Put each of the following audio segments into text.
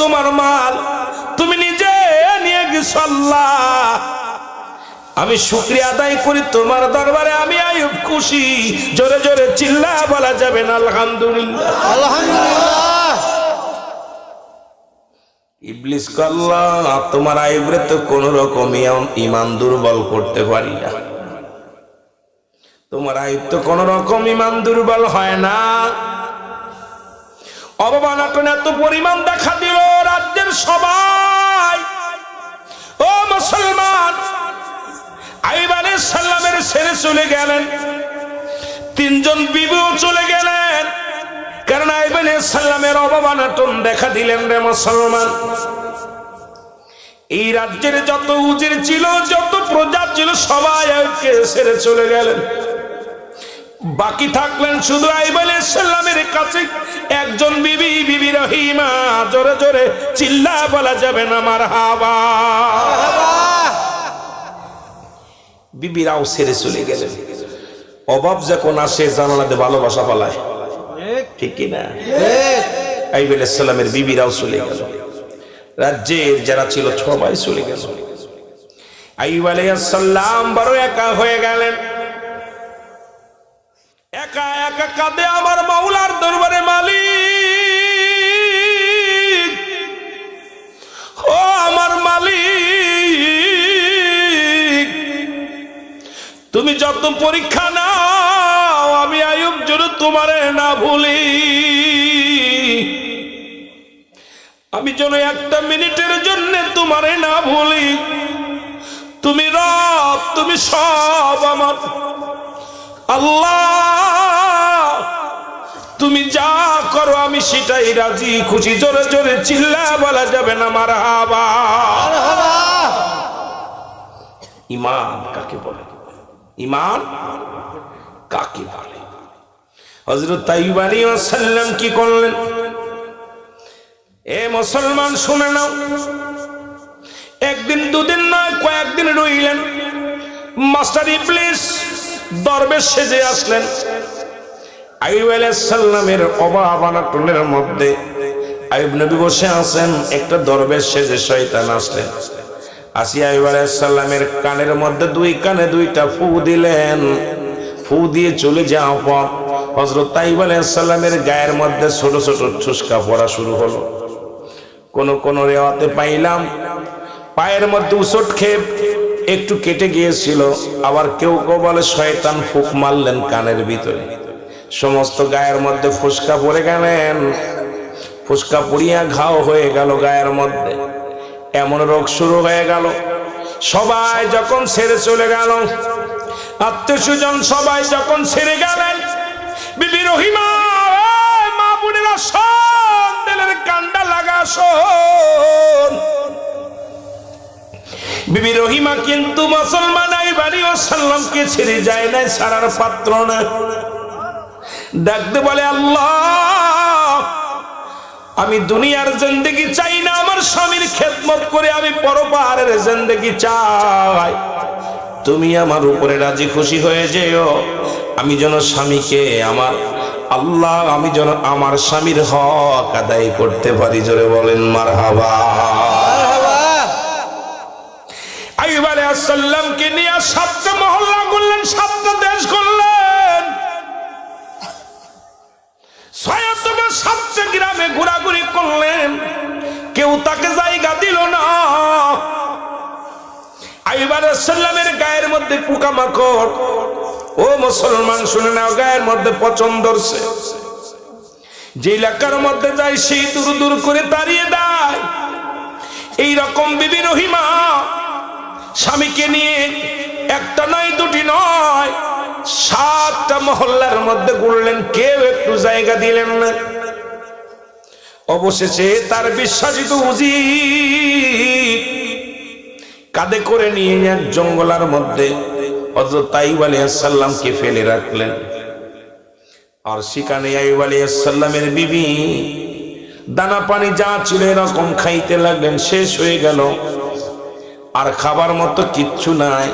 তোমার মাল তুমি নিজে নিয়ে গেছো আল্লাহ। আমি শুক্রিয়া আদায় করি তোমার দরবারে, আমি আয়ুব খুশি। জোরে জোরে চিল্লা বলা যাবে না, আলহামদুলিল্লাহ। আলহামদুলিল্লাহ ইবলিস কল্লা তোমার আয়ুবরে তো কোন রকম ইমান দুর্বল করতে পারি না। তোমার আয়ুব তো কোন রকম ইমান দুর্বল হয় না। অবমানটন এত পরিমাণ চলে গেলেন। তিনজন বিবিও চলে গেলেন। কারণ আইব আলাইহিস সালামের অবমানটন দেখা দিলেন রে মুসলমান। এই রাজ্যের যত উজির ছিল, যত প্রজা ছিল, সবাই আইবকে ছেড়ে চলে গেলেন। বাকি থাকলেন শুধু আইব আলাইহিস সালামের কাছে। একজন বিবি বিবি রহিমা, জোরে জোরে চিল্লা বলা যাবে না আমার হাবা বিবিরাও ছেড়ে চলে গেলেন। অভাব যখন আসে, জানালাতে ভালোবাসা পালায়। ঠিক কি না? আইব বিবিরাও চলে গেল। রাজ্যের যারা ছিল, সবাই চলে গেল। একা হয়ে গেলেন। একা একা কাঁদে আমার মাওলার দরবারে মালিক। তুমি যত পরীক্ষা নাও আমি আয়ুব জন্য তোমারে না ভুলি আমি যেন একটা মিনিটের জন্য তোমারে না ভুলি। তুমি রব তুমি সব আমার। আল্লাহ তুমি যা করো আমি সেটাই রাজি খুশি। জোরে জোরে চিল্লা বলা যাবে না মার হাবা ইমান কাকে বলে? ইমান কাকে বলে? হজরত তাইব আলী সাল্লাম কি করলেন? এ মুসলমান, শুনে নাও। একদিন, দুদিন নয়, কয়েকদিন রইলেন। মাস্টার ইবলিস দরবেশ সেজে আসলেন। আইব আলাইসাল্লামের অবাবানাটনের মধ্যে আইব নবী বসে আছেন, একটা দরবেশ সেজে শয়তান আসলেন। আসিয়া আলাইসাল্লামের কানের মধ্যে দুই কানে দুইটা ফু দিলেন। ফু দিয়ে চলে যাওয়ার পর হজরত তাইব আলাইসাল্লামের গায়ের মধ্যে ছোট ছোট ঠুসকা পড়া শুরু হলো। কোন কোন রেওয়াতে পাইলাম, পায়ের মধ্যে উসট খেপ একটু কেটে গিয়েছিল, আবার কেউ কেউ বলে, শয়তান ফুক মারলেন কানের ভিতরে। সমস্ত গায়ের মধ্যে ফুসকা পড়ে গেলেন। ফুসকা পুড়িয়া ঘাও হয়ে গেল গায়ের মধ্যে। এমন রোগ শুরু হয়ে গেল। সবাই যখন ছেড়ে চলে গেল আত্মীয় স্বজন সবাই যখন ছেড়ে গেলেন, বিবি রহিমা মা বোনেরা শোন, দিলের কান্ডা লাগা শোন। বিবি রহিমা কিন্তু মুসলমান বাড়ি ও সাল্লামকে ছেড়ে যায় নাই সারার পাত্র না। ডাকতে বলে আল্লাহ আমি দুনিয়ার জিন্দগি চাই না আমার স্বামীর খেদমত করে আমি পরপারের জিন্দগি চাই। তুমি আমার উপরে রাজি খুশি হয়ে যেও। আমি যেন স্বামীকে আমার আল্লাহ আমি যেন আমার স্বামীর হক আদায় করতে পারি জোরে বলেন মার হাবা আইব আলাইসাল্লামকে নিয়ে সাতটা মহল্লা মধ্যে পোকামাকড়। ও মুসলমান, শুনে নাও, গায়ের মধ্যে পছন্দ ধরছে। যে এলাকার মধ্যে যায়, সেই দূর দূর করে তাড়িয়ে দেয়। এই রকম বিবি রহিমা স্বামীকে নিয়ে একটা নয়, দুটি নয়, সাতটা মহল্লার মধ্যে ঘুরলেন। কেউ একটু জায়গা দিলেন না। অবশেষে তার বিশ্বাসিত উজি কাঁধে করে নিয়ে এক জঙ্গলার মধ্যে হজরত তাইব আলিয়াসাল্লামকে ফেলে রাখলেন। আর সেখানে আইব আলিয়াসাল্লামের বিবি দানা পানি যা ছিল এরকম খাইতে লাগলেন, শেষ হয়ে গেল। আর খাবার মতো কিচ্ছু নাই।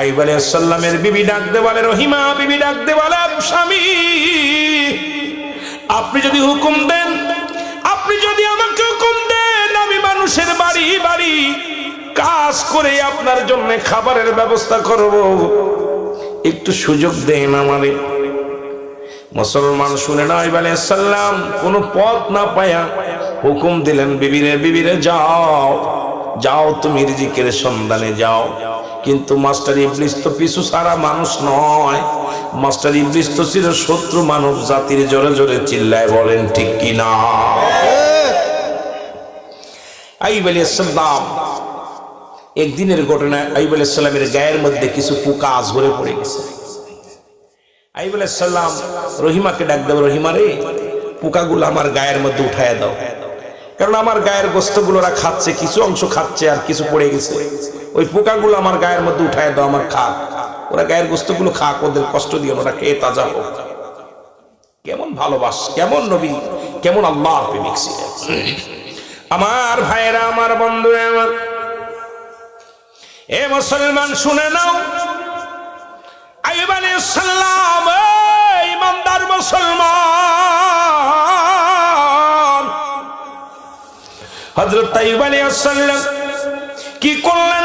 আইব আলাইসাল্লামের বিবি ডাকতে বলে, রহিমা বিবি ডাকতে বলে স্বামী, আপনি যদি হুকুম দেন, আপনি যদি আমাকে হুকুম দেন, আমি মানুষের বাড়ি বাড়ি কাজ করে আপনার জন্য খাবারের ব্যবস্থা করব। একটু সুযোগ দেন আমারে। মুসলমান শুনে না বলে সাল্লাম কোনো পথ না পায়া হুকুম দিলেন বিবিরে বিবিরে যাও যাও তুমি রিজিকের সন্ধানে যাও। কিন্তু মাস্টার ইবলিস তো পিছু সারা মানুষ নয়। মাস্টার ইবলিস তো ছিল শত্রু মানব জাতির জোরে জোরে চিল্লায় বলেন ঠিক কি না? আইব আলাইসাল্লাম একদিনের ঘটনা আইব আলাইসাল্লামের গায়ের মধ্যে কিছু পোকা ঝরে পড়ে গেছে। আইব আলাইসাল্লাম রহিমাকে ডাক দেব, রহিমা রে, পোকাগুলো আমার গায়ের মধ্যে উঠায় দাও। কারণ আমার গায়ের গোস্তগুলো ওরা খাচ্ছে, কিছু অংশ খাচ্ছে আর কিছু পড়ে গেছে। ওই পোকাগুলো আমার গায়ের মধ্যে উঠায় দাও, আমার খাক। ওরা গায়ের গোস্তগুলো খাক, ওদের কষ্ট দিয়ে ওরা খেয়ে তাজা হোক। কেমন ভালোবাস, কেমন নবী, কেমন আল্লাহ আমার ভাইয়েরা, আমার বন্ধুরা, আমার এ মুসলমান, শুনে নাও। আইব সাল্লাম ইমানদার মুসলমান। হজরত তাইব সাল্লাম কি করলেন?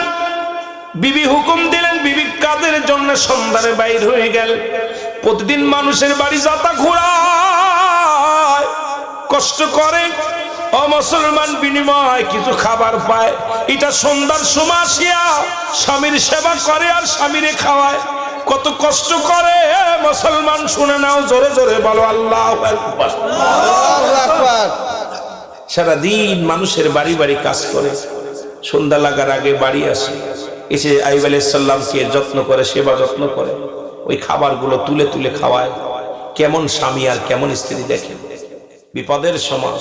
বিবি হুকুম দিলেন, বিবি কাদের জন্য সন্ধানে বাইর হয়ে গেল? প্রতিদিন মানুষের বাড়ি যাতা ঘোরায়। কষ্ট করে ও মুসলমান বিনিময় কিছু খাবার পায়। এটা সন্ধ্যার সময় আসিয়া স্বামীর সেবা করে আর স্বামীরে খাওয়ায়। কত কষ্ট করে মুসলমান শুনে নাও জোরে জোরে বলো আল্লাহ সারাদিন মানুষের বাড়ি বাড়ি কাজ করে। সন্ধ্যা লাগার আগে বাড়ি আসে। এসে আইব আলাইসাল্লামকে যত্ন করে সেবা যত্ন করে। ওই খাবারগুলো তুলে তুলে খাওয়ায়। কেমন স্বামী আর কেমন স্ত্রী দেখে বিপদের সময়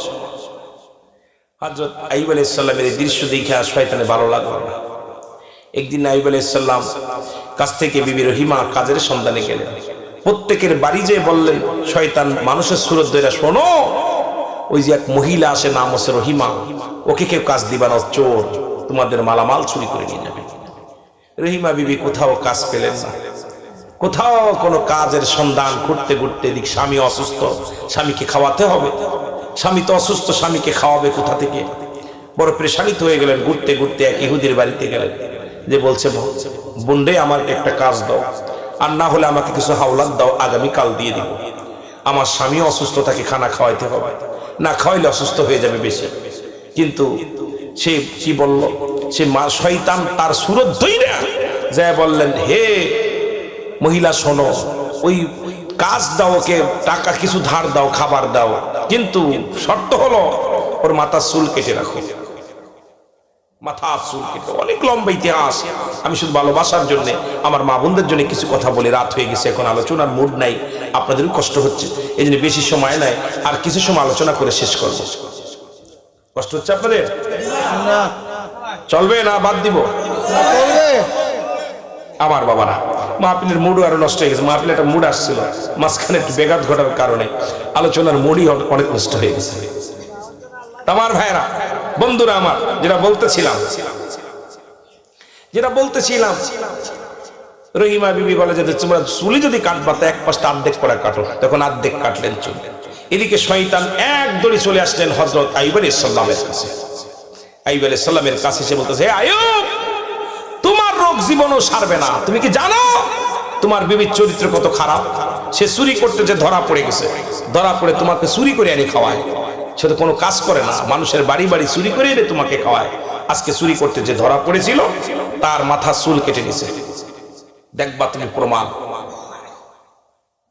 হজরত আইব আলাইসাল্লামের এই দৃশ্য দেখে শয়তানে ভালো লাগল না। একদিন আইব আলাইসাল্লাম কাছ থেকে বিবি রহিমা কাজের সন্ধানে গেলেন। প্রত্যেকের বাড়ি যেয়ে বললেন, শয়তান মানুষের সুরত ধরে শোনো। ওই যে এক মহিলা আসে, নাম হচ্ছে রহিমা। ওকে কেউ কাজ দিবা না, চোর। তোমাদের মালামাল চুরি করে নিয়ে যাবে। রহিমা বিবি, কোথাও কাজ পেলেন না। কোথাও কোনো কাজের সন্ধান ঘুরতে ঘুরতে দিক স্বামী অসুস্থ। স্বামীকে খাওয়াতে হবে। স্বামী তো অসুস্থ, স্বামীকে খাওয়াবে কোথা থেকে? বড় প্রেশানিত হয়ে গেলেন, ঘুরতে ঘুরতে এক ইহুদির বাড়িতে গেলেন। যে বলছে বন্ডে আমার একটা কাজ দাও, আর না হলে আমাকে কিছু হাওলাত দাও আগামী কাল দিয়ে দিব। আমার স্বামী অসুস্থ, তাকে খানা খাওয়াইতে হবে। না খাওয়াইলে অসুস্থ হয়ে যাবে বেশি। কিন্তু সে কি বলল, সে মা শয়তান তার সুরত ধইরা যায় বললেন, হে মহিলা শোনো, ওই কাজ দাও ওকে টাকা কিছু ধার দাও, খাবার দাও কিন্তু শর্ত হলো ওর মাথার চুল কেটে রাখো। মাথা চুল কেটে অনেক লম্বা ইতিহাস। আমি শুধু ভালোবাসার জন্য আমার মা বোনদের জন্য কিছু কথা বলে রাত হয়ে গেছে এখন আলোচনার মুড নাই আপনাদেরও কষ্ট হচ্ছে এই জন্য বেশি সময় নাই আর কিছু সময় আলোচনা করে শেষ করব। কষ্ট হচ্ছে আপনাদের? চলবে না বাদ দিব? আমার বাবারা মাহফিলের মুড আরও নষ্ট হয়ে গেছে। মাহফিলে একটা মুড আসছিল। মাঝখানে একটু বেঘাত ঘটার কারণে আলোচনার মুডই অনেক নষ্ট হয়ে গেছে। আমার ভাইরা বন্ধুরা আমার, যেটা বলতেছিলাম যেটা বলতেছিলাম, রহিমা বিবি বলে যে তোমরা চুলি যদি কাটবা তো এক পাশটা অর্ধেক করে কাটো, তখন অর্ধেক কাটলেন চুল। এদিকে শয়তান এক দড়ি চলে আসলেন হজরত আইবার ইসলামের কাছে। আইব সাল্লামের কাছে সে বলতেছে আয়ুব রোগ জীবনও সারবে না। তুমি কি জানো? তোমার বিবির চরিত্র কত খারাপ। সে চুরি করতে যে ধরা পড়ে গেছে। ধরা পড়ে তোমাকে চুরি করে এনে খাওয়ায়। সে তো কোনো কাজ করে না। মানুষের বাড়ি বাড়ি চুরি করে এনে তোমাকে খাওয়ায়। আজকে চুরি করতে যে ধরা পড়েছিল, তার মাথা চুল কেটে নিছে দেখবা তুমি প্রমাণ।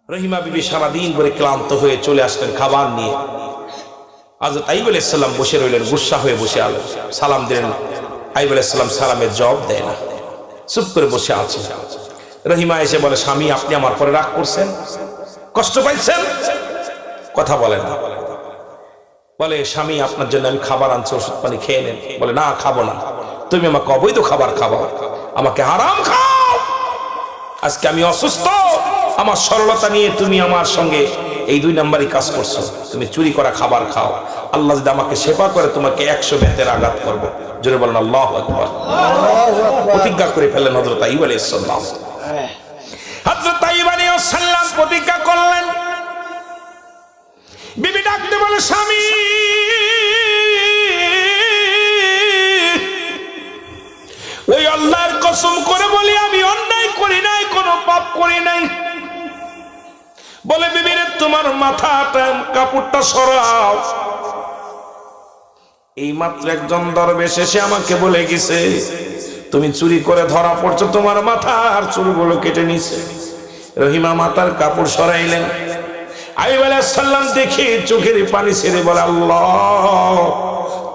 রহিমা বিবি সারাদিন ধরে ক্লান্ত হয়ে চলে আসলেন খাবার নিয়ে। আজত আইব আলাইসাল্লাম বসে রইলেন, গুসা হয়ে বসে আলো সালাম দিলেন। আইব আলাইসাল্লাম সালামের জবাব দেয় না। চুপ করে বসে আছে। রহিমা এসে বলে, স্বামী, আপনি আমার পরে রাগ করছেন। কষ্ট পাইছেন? কথা বলেন বলে, স্বামী, আপনার জন্য আমি খাবার আনছি, ওষুধ পানি খেয়ে নেন। বলে, না, খাব না। তুমি আমাকে অবৈধ খাবার খাব। আমাকে হারাম খাও। আজকে আমি অসুস্থ। আমার সরলতা নিয়ে তুমি আমার সঙ্গে এই দুই নাম্বারই কাজ করছ। তুমি চুরি করা খাবার খাও। আল্লাহ যদি আমাকে সেবা করে, তোমাকে একশো বেতের আঘাত করব। জোরে বলেন, আল্লাহ প্রতিজ্ঞা করে ফেললেন হজরত আইব আলী সাল্লাম অন্যায় করি নাই, কোনো পাপ করি নাই। বলে বিবিরে তোমার মাথাটা কাপড়টা সরাও। এই মাত্র একজন দরবেশ এসে আমাকে বলে গেছে, তুমি চুরি করে ধরা পড়ছো, তোমার মাথা আর চুলগুলো কেটে নিছে রহিমা মাতার কাপড় সরাইলেন। আইব সাল্লাম দেখে চোখের পানি ছেড়ে বলে, আল্লাহ,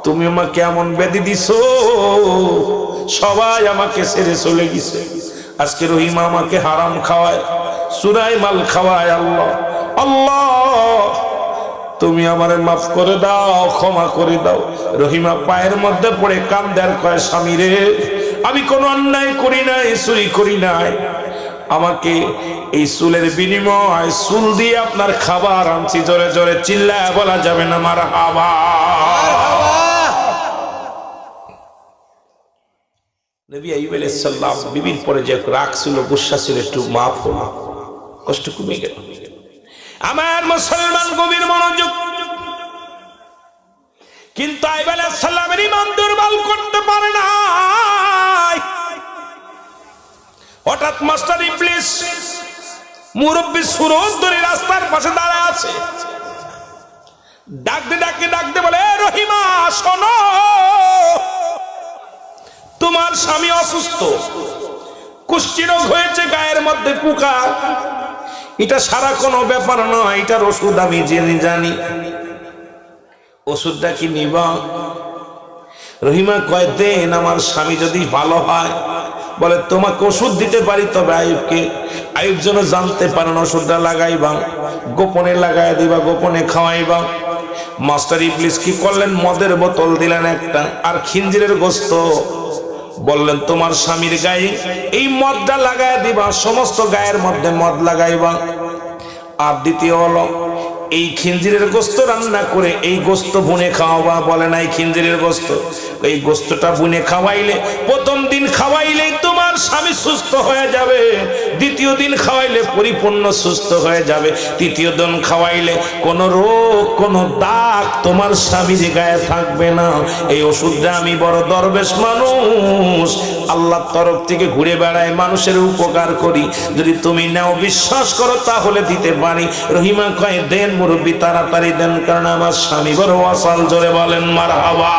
তুমি আমাকে এমন বেদি দিছো, সবাই আমাকে ছেড়ে চলে গেছে। আজকে রহিমা আমাকে হারাম খাওয়ায়। সুরাই মাল খাওয়ায় আল্লাহ। আল্লাহ, তুমি আমারে মাফ করে দাও, ক্ষমা করে দাও। রহিমা পায়ের মধ্যে পড়ে কান্দার কয়, স্বামী রে, আমি কোনো অন্যায় করি নাই, চুরি করি নাই। আমাকে এই চুলের বিনিময়, চুল দিয়ে আপনার খাবার আনছি, জোরে জোরে চিল্লায় বলা যাবে না আমার আবার নবী আইব আলাইসাল্লাম বিবির পরে যে রাগ ছিল, গুসা ছিল, একটু মাফ হলো। কষ্ট কমে গেল। আমার মুসলমান গভীর মনোযোগ। কিন্তু আইব আলাইসাল্লামের ইমান দুর্বল করতে পারে না হঠাৎ মাস্টার ইবলিস মুরব্বী সুরজ ধরে রাস্তার পাশে দাঁড়ায় আছে। ডাকতে ডাকতে ডাকতে বলে রহিমা, শোনো। তোমার স্বামী অসুস্থ। কুষ্টি রোগ হয়েছে, গায়ের মধ্যে পোকা। এটা সারা কোনো ব্যাপার নয়, এটার ওষুধ আমি জেনে জানি। ওষুধটা কি নিবা? রহিমা কয়, দেন, আমার স্বামী যদি ভালো হয়। বলে, তোমাকে ওষুধ দিতে পারি তবে আয়ুবকে আয়ুব যেন জানতে পারেন ওষুধটা লাগাইবা। গোপনে লাগাই দিবা, গোপনে খাওয়াইবা। মাস্টার ইবলিস কি করলেন? মদের বোতল দিলেন একটা, আর খিঞ্জিরের গোস্ত। বললেন, তোমার স্বামীর গায়ে এই মদটা লাগাই দিবা, সমস্ত গায়ের মধ্যে মদ লাগাইবা। আর দ্বিতীয় হলো এই খিঞ্জিরের গোস্ত রান্না করে এই গোস্ত বুনে খাওয়াবা বলে নাই খিঞ্জিরের গোস্ত। এই গোস্তটা বুনে খাওয়াইলে, প্রথম দিন খাওয়াইলেই তোমার স্বামী সুস্থ হয়ে যাবে। দ্বিতীয় দিন খাওয়াইলে পরিপূর্ণ সুস্থ হয়ে যাবে। তৃতীয় দিন খাওয়াইলে কোনো রোগ, কোনো দাগ তোমার স্বামীর গায়ে থাকবে না। এই ওষুধটা আমি বড় দরবেশ মানুষ। আল্লাহর তরফ থেকে ঘুরে বেড়ায় মানুষের উপকার করি। যদি তুমি নাও বিশ্বাস করো তাহলে দিতে পারি। রহিমা কয় দেন মুরব্বী তাড়াতাড়ি দেন কারণ আমার স্বামী বড় অসাল জোরে বলেন মার হাওয়া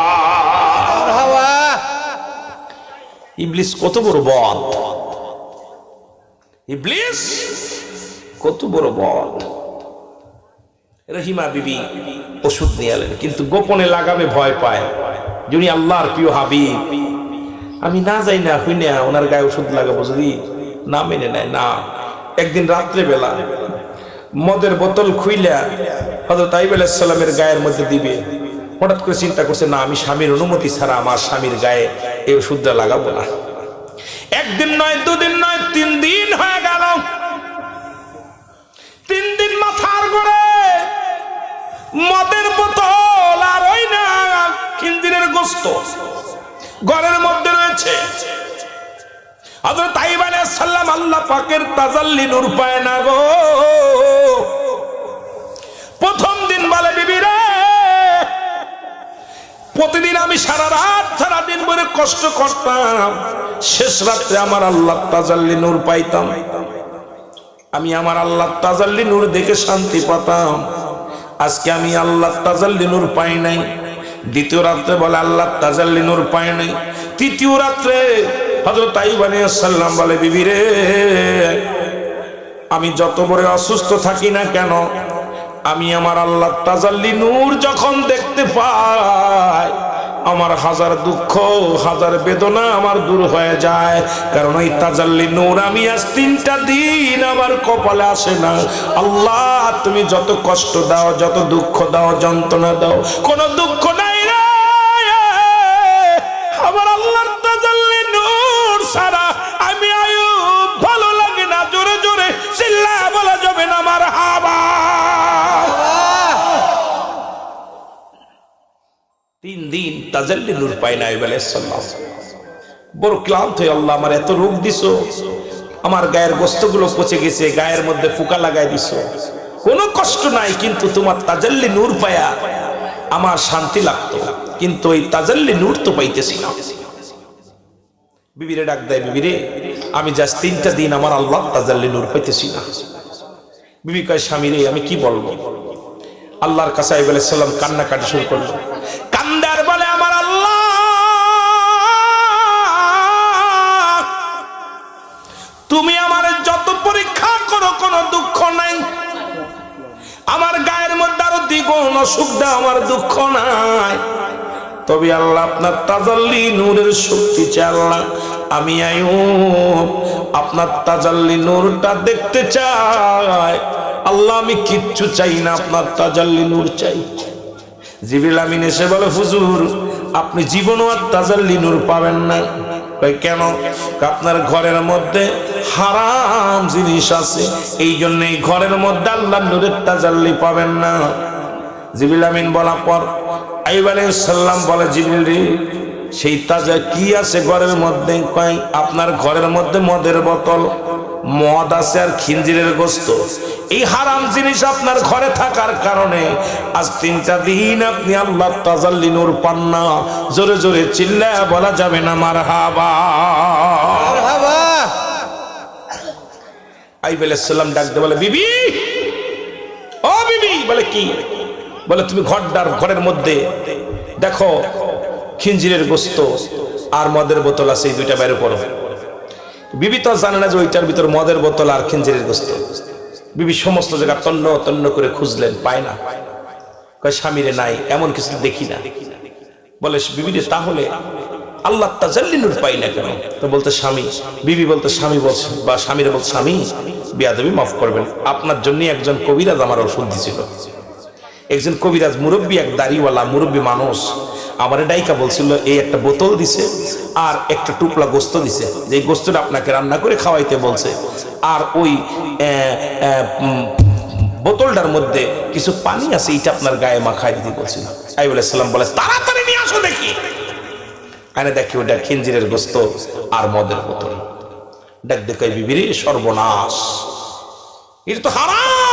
ইবলিস কত বড় বদ। ইবলিস কত বড় বদ। রহিমা বিবি ওষুধ নিয়ে এলেন কিন্তু গোপনে লাগাবে ভয় পায়। যিনি আল্লাহর প্রিয় হাবিব। আমি না যাই না হই না ওনার গায়ে ওষুধ লাগাবো যদি না মেনে নেয়, না। একদিন রাত্রে বেলা মদের বোতল খুইলা হজরত আইব আলাইসাল্লামের গায়ের মধ্যে দিবে। হঠাৎ করে চিন্তা করছে, না, আমি স্বামীর অনুমতি ছাড়া আমার স্বামীর গায়ে এই ওষুধটা লাগাবো না। একদিন নয়, দুদিন নয়, তিন দিন হয়ে গেল। তিন দিন মাথার গড়ে মদের বোতল আর ওই না তিন দিনের গোস্ত। ঘরের মধ্যে রয়েছে। প্রতিদিন আমি সারা রাত, সারা দিন কষ্ট করতাম। শেষ রাত্রে আমার আল্লাহ তাজাল্লি নূর পাইতাম। আমি আমার আল্লাহ তাজাল্লি নূর দেখে শান্তি পাতাম। আজকে আমি আল্লাহ তাজাল্লি নূর পাই নাই। দ্বিতীয় রাত্রে বলে, আল্লাহ তাজাল্লি নূর পাই নাই। তৃতীয় রাত্রে হযরত আইয়ুব আলাইহিস সালাম বলে, বিবি রে, আমি যত বড় অসুস্থ থাকি না কেন, আমি আমার আল্লাহ তাজাল্লি নূর যখন দেখতে পাই, আমার হাজার দুঃখ, হাজার বেদনা আমার দূর হয়ে যায়। কারণ ওই তাজাল্লি নূর আমি আজ তিনটা দিন আমার কপালে আসে না। আল্লাহ, তুমি যত কষ্ট দাও, যত দুঃখ দাও, যন্ত্রণা দাও, কোনো দুঃখ তাজাল্লি নূর পায় না আইব আলাইসাল্লাম বড় ক্লান্ত হয়ে আল্লাহ আমার এত রোগ দিছো, আমার গায়ের গোস্তগুলো পচে গেছে, গায়ের মধ্যে ফুকা লাগাই দিছো। কোনো কষ্ট নাই, কিন্তু তোমার তাজাল্লি নূর পায়া আমার শান্তি লাগতো, কিন্তু ওই তাজাল্লি নূর তো পাইতেছি না। বিবিরে ডাক দেয়, বিবিরে, আমি জাস্ট তিনটা দিন আমার আল্লাহ তাজাল্লি নূর পাইতেছি না। বিবি কয়, স্বামী রে, আমি কি বলব? আল্লাহর কাছে আইব সাল্লাম কান্না কাটি শুরু করল। আমার গায়ের মধ্যে আরও দ্বিগুণ অসুখ দেয়, আমার দুঃখ নাই। তবে আল্লাহ আপনার তাজাল্লি নূরের শক্তি চাই আল্লাহ। আমি আয়ুব আপনার তাজাল্লি নূরটা দেখতে চাই। আল্লাহ আমি কিচ্ছু চাই না, আপনার তাজাল্লি নূর চাই। জিবিল আমিন এসে বলে, হুজুর, আপনি জীবনও আর তাজাল্লি নূর পাবেন না। কেন? আপনার ঘরের মধ্যে হারাম জিনিস আছে। এই জন্য এই ঘরের মধ্যে আল্লাহ নূরের তাজাল্লি পাবেন না। জিবিল আমিন বলার পর আইব সাল্লাম বলে জিবিল সেই তাজা কি আছে ঘরের মধ্যে? কয়, আপনার ঘরের মধ্যে মদের বোতল মদ আছে আর খিঞ্জিরের গোস্ত। এই হারাম জিনিস আপনার ঘরে থাকার কারণে আজ তিনটা দিন আপনি আল্লাহ তাজাল্লি নূর পান না। জোরে জোরে চিল্লা বলা যাবে না মার হাবা আইব ডাকতে বলে বিবি ও বিবি। বলে কি? বলে তুমি ঘরটার ঘরের মধ্যে দেখো খিঞ্জিরের গোস্ত আর মদের বোতল আছে এই দুইটা বাইরে পড়ো। বিবি তো জানে না যে ওইটার ভিতর মদের বোতল আর খিঞ্জিরের গোস্ত। বিবি সমস্ত জায়গা তন্ন তন্ন করে খুঁজলেন, পায় না। কয়, স্বামীরে নাই, এমন কিছু দেখি না। বলে, বিবিরে, তাহলে আল্লাহ তাজাল্লিনুর পাই না কেন? তো বলতে, স্বামী, বিবি বলতে, স্বামী বলছে, বা স্বামীরে বলতে স্বামী, বিয়াদবি মাফ করবেন। আপনার জন্য একজন কবিরাজ আমার ওষুধ দিছিল। একজন কবিরাজ মুরব্বী, এক দাড়িওয়ালা মুরব্বী মানুষ আমার ডাইকা বলছিল, এই একটা বোতল দিছে আর একটা টুকলা গোস্ত দিছে। যে গোস্তটা আপনাকে রান্না করে খাওয়াইতে বলছে। আর ওই বোতলটার মধ্যে কিছু পানি আছে এইটা আপনার গায়ে মাখাই দিতে বলছিল। আইব সাল্লাম বলে, তাড়াতাড়ি নিয়ে আসো দেখি। আনে দেখি, ওটা খিঞ্জিরের গোস্ত আর মদের বোতল। ডাক দেখে বিবিরে সর্বনাশ। এটা তো হারাম!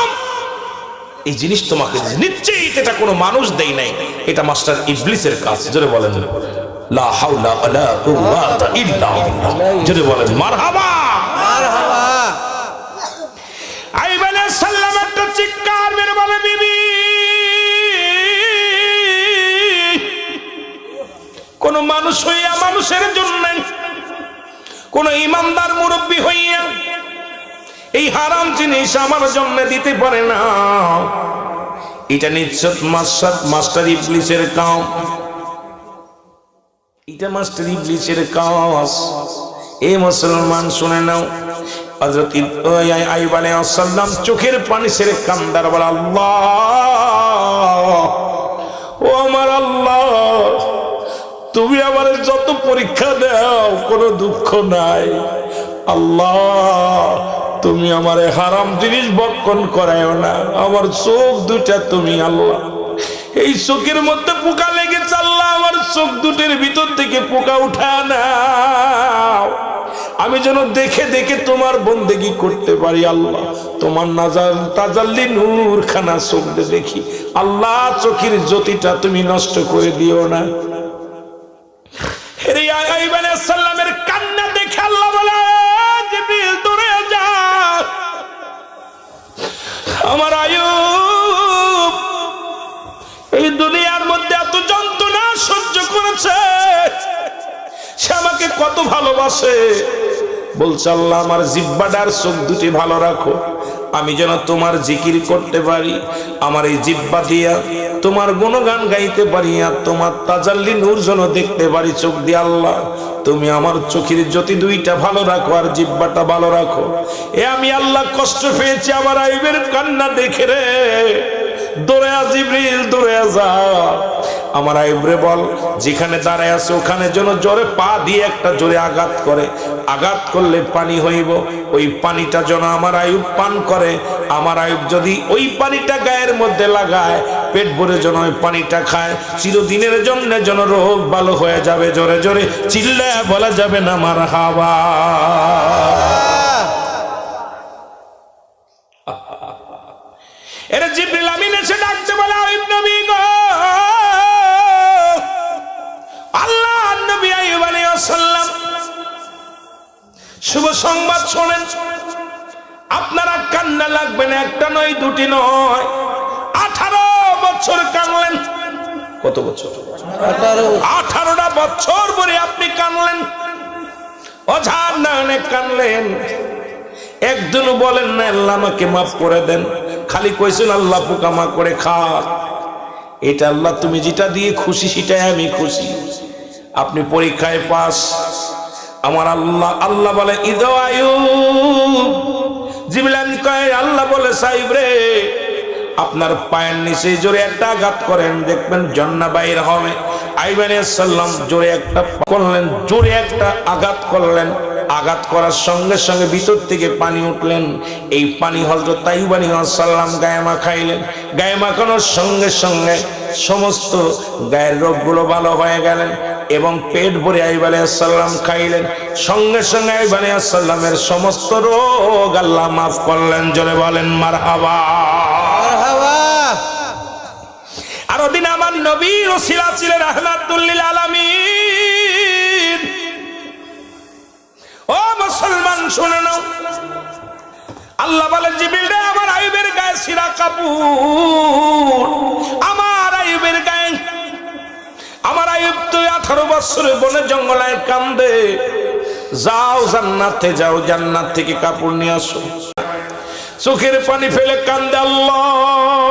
এই জিনিস তোমাকে দিয়েছে। নিশ্চয়ই এটা কোনো মানুষ দেই নাই। এটা মাস্টার ইবলিসের কাজ। জোরে বলেন। লা হাওলা ওয়ালা কুওয়াতা ইল্লা বিল্লাহ। জোরে বলেন মারহাবা! আইব আলাইহিস সালাম একটা চিৎকার মেরে বলে বিবি কোন মানুষ হইয়া মানুষের জন্য কোন ইমানদার মুরব্বী হইয়া এই হারাম জিনিস আমার জন্য দিতে পারে না। এটা নিশ্চত মাস্টার মাস্টার ইবলিসের কাম। এটা মাস্টার ইবলিসের কাজ। এ মুসলমান, শুনে নাও। হযরত আইয়ুব আলাইহিস সালাম চোখের পানি ছেড়ে কান্দার বলে, আল্লাহ! ও আমার আল্লাহ! তুমি আমার যত পরীক্ষা দাও, কোনো দুঃখ নাই। আল্লাহ! তুমি আমার হারাম জিনিস বক্ষণ করায় না। আমার চোখ দুটা তুমি আল্লাহ। এই চোখের মধ্যে পোকা লেগেছে আল্লাহ আমার চোখ দুটের ভিতর থেকে পোকা উঠা না আমি যেন দেখে দেখে তোমার বন্দেগি করতে পারি আল্লাহ। তোমার নাজার তাজাল্লি নূর খানা চোখ দেখি। আল্লাহ চোখের জ্যোতিটা তুমি নষ্ট করে দিও না। আমার আয়ুব, এই দুনিয়ার মধ্যে এত যন্ত্রণা সহ্য করেছে, সে আমাকে কত ভালোবাসে। বলছে, আল্লাহ, আমার জিব্বাটার চোখ দুটি ভালো রাখো, আমি যেন তোমার জিকির করতে পারি, আমার এই জিব্বা দিয়া তোমার গুণগান গাইতে পারি আর তোমার তাজাল্লি নূর যেন দেখতে পারি চোখ দিয়ে আল্লাহ। তুমি আমার চোখের জ্যোতি দুইটা ভালো রাখো আর জিব্বাটা ভালো রাখো। এ আমি আল্লাহ কষ্ট পেয়েছি আমার আইবের কান্না দেখে রে। দৌড়ে জিব্রিল দৌড়ে যা। আমার আইবরে বল, যেখানে দাঁড়ায় আছে ওখানে যেন জোরে পা দিয়ে একটা জোরে আঘাত করে। আঘাত করলে পানি হইব, ওই পানিটা যেন আমার আয়ুব পান করে। আমার আয়ুব যদি ওই পানিটা গায়ের মধ্যে লাগায় পেট ভরে যেন ওই পানিটা খায়। চিরদিনের জন্য যেন রোগ ভালো হয়ে যাবে, জোরে জোরে চিল্লায় বলা যাবে না মার হাওয়া এরা জিব্রিল আমিন এসে ডাকতে বলে আইব নবী গো। আল্লাহ নবী আইব আলাইহিস সালাম। শুভ সংবাদ শোনেন। আপনারা কান্না লাগবে না, একটা নয়, দুটি নয়। বছর কানলেন। কত বছর? আঠারোটা বছর পরে আপনি কানলেন। অঝার নয়নে কানলেন। একদিনও বলেন না আল্লাহ আমাকে মাফ করে দেন। খালি কইছেন আল্লাহ পোকামা করে খা এটা আল্লাহ তুমি যেটা দিয়ে খুশি সেটাই আমি খুশি। আপনি পরীক্ষায় পাস। আমার আল্লাহ আল্লাহ বলে ঈদ আয়ুব। জিবিলান কয় আল্লাহ বলে সাহেব রে। আপনার পায়ের নিচে জোরে একটা আঘাত করেন, দেখবেন জন্না বাইর হবে। আইবানি সাল্লাম জোরে একটা করলেন, জোরে একটা আঘাত করলেন। আঘাত করার সঙ্গে সঙ্গে ভিতর থেকে পানি উঠলেন। এই পানি হজরত তাইবানি সাল্লাম গায়ে মাখাইলেন। গায়ে মাখানোর সঙ্গে সঙ্গে সমস্ত গায়ের রোগগুলো ভালো হয়ে গেলেন এবং পেট ভরে আইব সাল্লাম খাইলেন। সঙ্গে সঙ্গে আইব সাল্লামের সমস্ত রোগ আল্লাহ মাফ করলেন, জোরে বলেন মার হাবা আর ওদিন আমার নবী রসিলা ছিলেন রহমাতুল্লিল আলামিন। ও মুসলমান, শুনে নাও। আল্লাহ বলে, জিবিল রে, আমার আইবের গায়ে সিরা কাপুর আমার আইবের গায়ে, আমার আইব তুই আঠারো বছরে বনে জঙ্গলায় কান্দে। যাও জান্নাতে, যাও জান্নাত থেকে কাপড় নিয়ে আসো। চোখের পানি ফেলে কান্দে আল্লাহ।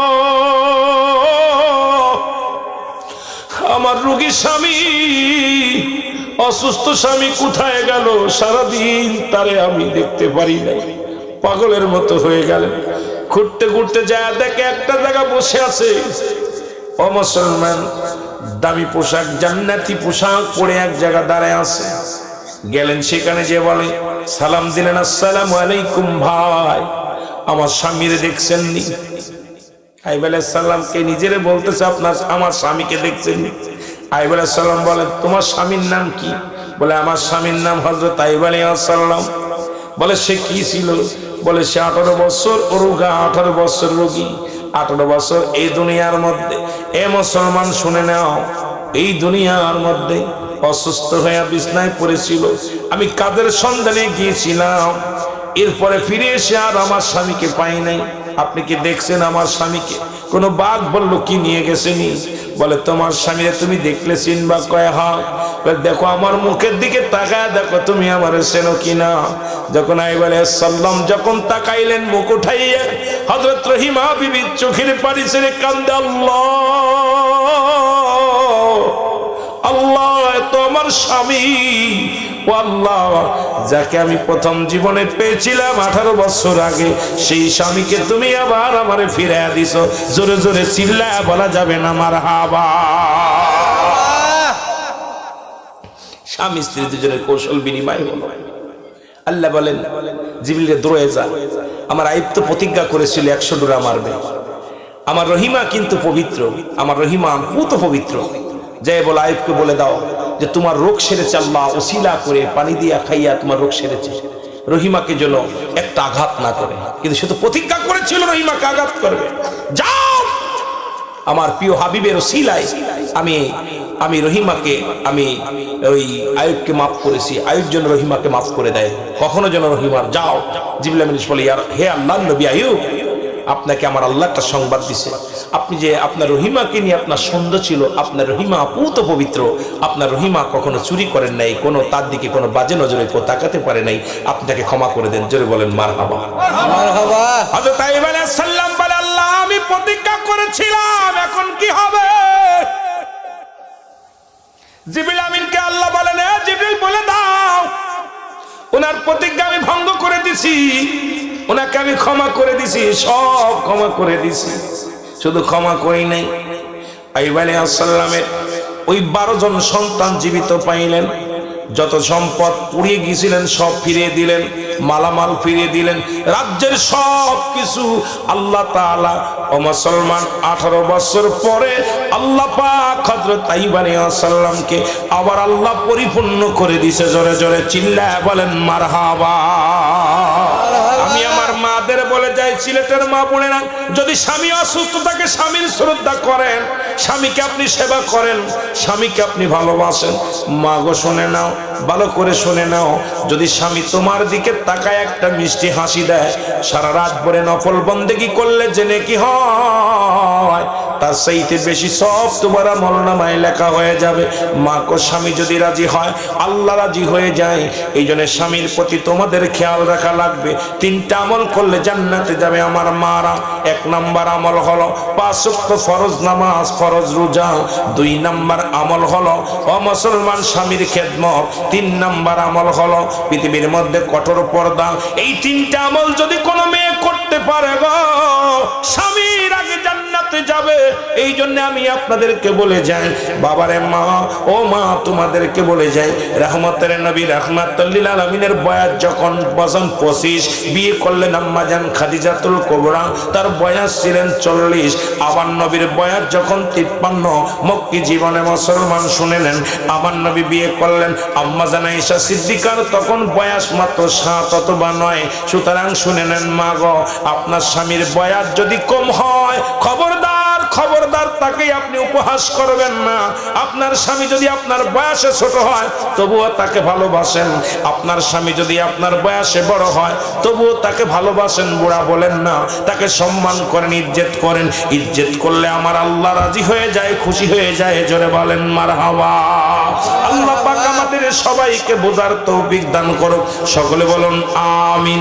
আমার রুগী স্বামী, অসুস্থ স্বামী কোথায় গেল? সারাদিন তারে আমি দেখতে পারি না পাগলের মতো হয়ে গেল ঘুরতে ঘুরতে যায়, দেখে একটা জায়গা বসে আছে। ও মুসলমান, দামি পোশাক, জান্নাতি পোশাক পরে এক জায়গা দাঁড়ায় আছে। গেলেন সেখানে যে বলে, সালাম দিলেন, আসসালাম আলাইকুম ভাই। আমার স্বামীরে দেখছেন নি আইব সাল্লামকে নিজেরে বলতেছে আপনার আমার স্বামীকে দেখছেন? আইব সাল্লাম বলে, তোমার স্বামীর নাম কি? বলে, আমার স্বামীর নাম হজরত আইব সাল্লাম বলে, সে কি ছিল? বলে, সে আঠারো বছর রোগা আঠারো বছর রোগী, আঠারো বছর এই দুনিয়ার মধ্যে। এ মুসলমান, শুনে নাও, এই দুনিয়ার মধ্যে অসুস্থ হয়ে বিছনায় পড়েছিল। আমি কাদের সন্ধানে গিয়েছিলাম? এরপরে ফিরে এসে আর আমার স্বামীকে পাই নাই। আপনি কি দেখছেন আমার স্বামীকে? কোনো বাঘ বলল কি নিয়ে গেছেনি? বলে তোমার স্বামীরে তুমি দেখলে চিনবা কয় হা বলে, দেখো আমার মুখের দিকে তাকায় দেখো তুমি আমার সেন কিনা? যখন আইবারে সাল্লাম যখন তাকাইলেন মুখ উঠাইয়া হজরত রহিমা বিবির চোখের পারিছে ছেড়ে কান্দে আল্লাহ তো আমার স্বামী। ও আল্লাহ, যাকে আমি প্রথম জীবনে পেয়েছিলাম আঠারো বছর আগে, সেই স্বামীকে তুমি আবার আমারে ফিরাইয়া দিছ। জোরে জোরে চিল্লায় বলা যাবে না আমার হাবা স্বামী স্ত্রী দুজনের কৌশল বিনিময় হলো। আল্লাহ বলেন জিবিলে দৌড়ে যা। আমার আয়ুব তো প্রতিজ্ঞা করেছিল একশো ডোরা মারবে। আমার রহিমা কিন্তু পবিত্র। আমার রহিমা পুত পবিত্র। যাই বলে দাও যে তোমার রোগ সেরেছে আল্লাহ, ওসিলা করে পানি দিয়া খাইয়া তোমার রোগ সেরেছে। রহিমাকে যেন একটা আঘাত না করে। কিন্তু সে তো প্রতিজ্ঞা করেছিল রহিমাকে আঘাত করবে। যাও! আমার প্রিয় হাবিবের ওসিলায় আমি আমি রহিমাকে, আমি ওই আয়ুবকে মাফ করেছি। আয়ুব যেন রহিমাকে মাফ করে দেয়। কখনো যেন রহিমার যাও। জিবলা মিনিস বলে হে আল্লাহ নবী আয়ুব আপনাকে আমার আল্লাহ একটা সংবাদ দিছে। আপনি যে আপনার রহিমাকে নিয়ে আপনার সন্দেহ ছিল আপনার রহিমা পুত পবিত্র আপনার রহিমা কখনো চুরি করেন নাই কোনো তার দিকে কোনো বাজে নজরে কেউ তাকাতে পারে নাই আপনাকে ক্ষমা করে দেন জোরে বলেন মার হাবা বলে আল্লাহ আমি প্রতিজ্ঞা করেছিলাম এখন কি হবে? জিবরিল আমিনকে আল্লাহ বলেন এ জিবরিল বলে দাও। ওনার প্রতিজ্ঞা আমি ভঙ্গ করে দিছি। ওনাকে আমি ক্ষমা করে দিছি, সব ক্ষমা করে দিছি। শুধু ক্ষমা করি নাই। আইব আলাইহিস সালামের ওই বারো জন সন্তান জীবিত পাইলেন। যত সম্পদ পুড়িয়ে গিয়েছিলেন, সব ফিরিয়ে দিলেন, মালামাল ফিরিয়ে দিলেন। রাজ্যের সব কিছু আল্লাহ তাআলা ও মুসলমান আঠারো বছর পরে আল্লাহ পাক হযরত তাইব আলাইহিস আবার আল্লাহ পরিপূর্ণ করে দিছে। জোরে জোরে চিল্লায় বলেন, মারহাবা। আমার বলে যায় সিলেটের মা বোনেরা, যদি স্বামী অসুস্থ থাকে, স্বামীর শ্রদ্ধা করেন, স্বামীকে আপনি সেবা করেন, স্বামীকে আপনি ভালোবাসেন। মা গো, শুনে নাও, ভালো করে শুনে নাও, যদি স্বামী তোমার দিকে তাকায়, একটা মিষ্টি হাসি দেয়, সারা রাত ভরে নফল বন্দেগি করলে জেনে কি হয়? তার সেইতে বেশি সব তোমার আমল নামায় লেখা হয়ে যাবে। মা কো স্বামী যদি রাজি হয়, আল্লাহ রাজি হয়ে যায়। এই জন্য স্বামীর প্রতি তোমাদের খেয়াল রাখা লাগবে। তিনটা আমল করলে জান্নাতে যাবে আমার মারা। এক নাম্বার আমল হলো পাঁচ ওয়াক্ত ফরজ নামাজ, ফরজ রোজা। দুই নাম্বার আমল হলো অমুসলমান স্বামীর খেদমত। তিন নাম্বার আমল হলো পৃথিবীর মধ্যে কঠোর পর্দা। এই তিনটা আমল যদি কোনো মেয়ে করতে পারে গো, স্বামীর আগে জান্নাতে যাবে। এই জন্য আমি আপনাদেরকে বলে যাই, বাবারে মা, ও মা, তোমাদেরকে বলে যাই, রহমতের নবী রহমাতুল্লিল আলমিনের বয়স যখন বসন পঁচিশ, বিয়ে করলেন আম্মা আম্মাজান খাদিজাতুল কোবরা, তার বয়স ছিলেন চল্লিশ আবার নবীর বয়স যখন তিপ্পান্ন, মক্কি জীবনে মুসলমান শুনে নেন আমার নবী বিয়ে করলেন আম্মাজান ঈশা সিদ্দিকার তখন বয়স মাত্র সাত অথবা নয়, সুতরাং শুনে নেন মা গো, আপনার স্বামীর বয়স যদি কম হয়, খবরদার খবরদার তাকে আপনি উপহাস করবেন না। আপনার স্বামী যদি আপনার বয়সে ছোট হয়, তবুও তাকে ভালোবাসেন। আপনার স্বামী যদি আপনার বয়সে বড় হয়, তবুও তাকে ভালোবাসেন। বুড়া বলেন না, তাকে সম্মান করেন, ইজ্জত করেন। ইজ্জত করলে আমার আল্লাহ রাজি হয়ে যায়, খুশি হয়ে যায়, জোরে বলেন মার হাওয়া আল্লাহ পাক আমাদের সবাইকে বোঝার তৌফিক দান করুক। সকলে বলুন, আমিন।